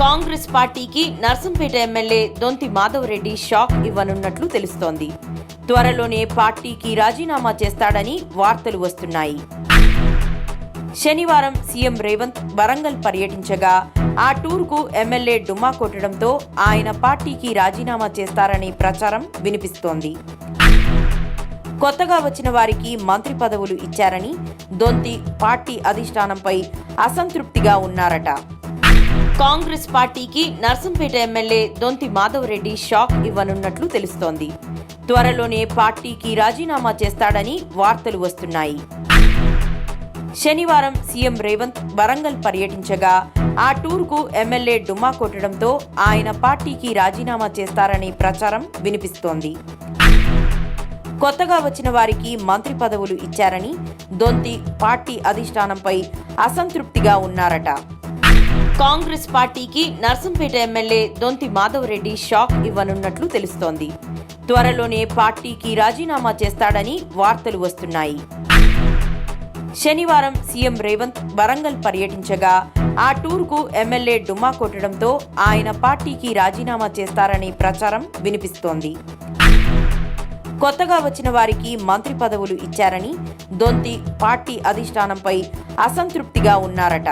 కాంగ్రెస్ పార్టీకి Narsampet MLA Donthi Madhava Reddy shock ఇవ్వనున్నట్లు తెలుస్తోంది. త్వరలోనే పార్టీకి రాజీనామా చేస్తాడని వార్తలు వస్తున్నాయి. శనివారం సీఎం రేవంత్ వరంగల్ పర్యటించగా ఆ టూర్కు ఎమ్మెల్యే డుమ్మా కొట్టడంతో ఆయన పార్టీకి రాజీనామా చేస్తారనే ప్రచారం వినిపిస్తోంది. కొత్తగా వచ్చిన వారికి మంత్రి పదవులు ఇచ్చారని దొంతి పార్టీ అధిష్టానంపై అసంతృప్తిగా ఉన్నారట. కాంగ్రెస్ పార్టీకి నర్సంపేట ఎమ్మెల్యే దొంతి మాధవరెడ్డి షాక్ ఇవ్వనున్నట్లు తెలుస్తోంది. త్వరలోనే పార్టీకి రాజీనామా చేస్తాడని వార్తలు వస్తున్నాయి. శనివారం సీఎం రేవంత్ వరంగల్ పర్యటించగా ఆ టూర్కు ఎమ్మెల్యే డుమ్మా కొట్టడంతో ఆయన పార్టీకి రాజీనామా చేస్తారనే ప్రచారం వినిపిస్తోంది. కొత్తగా వచ్చిన వారికి మంత్రి పదవులు ఇచ్చారని దొంతి పార్టీ అధిష్టానంపై అసంతృప్తిగా ఉన్నారట. కాంగ్రెస్ పార్టీకి నర్సంపేట ఎమ్మెల్యే దొంతి మాధవరెడ్డి షాక్ ఇవ్వనున్నట్లు తెలుస్తోంది. త్వరలోనే పార్టీకి రాజీనామా చేస్తాడని వార్తలు వస్తున్నాయి. శనివారం సీఎం రేవంత్ వరంగల్ పర్యటించగా ఆ టూర్కు ఎమ్మెల్యే డుమా కొట్టడంతో ఆయన పార్టీకి రాజీనామా చేస్తారనే ప్రచారం వినిపిస్తోంది. కొత్తగా వచ్చిన వారికి మంత్రి పదవులు ఇచ్చారని దొంతి పార్టీ అధిష్టానంపై అసంతృప్తిగా ఉన్నారట.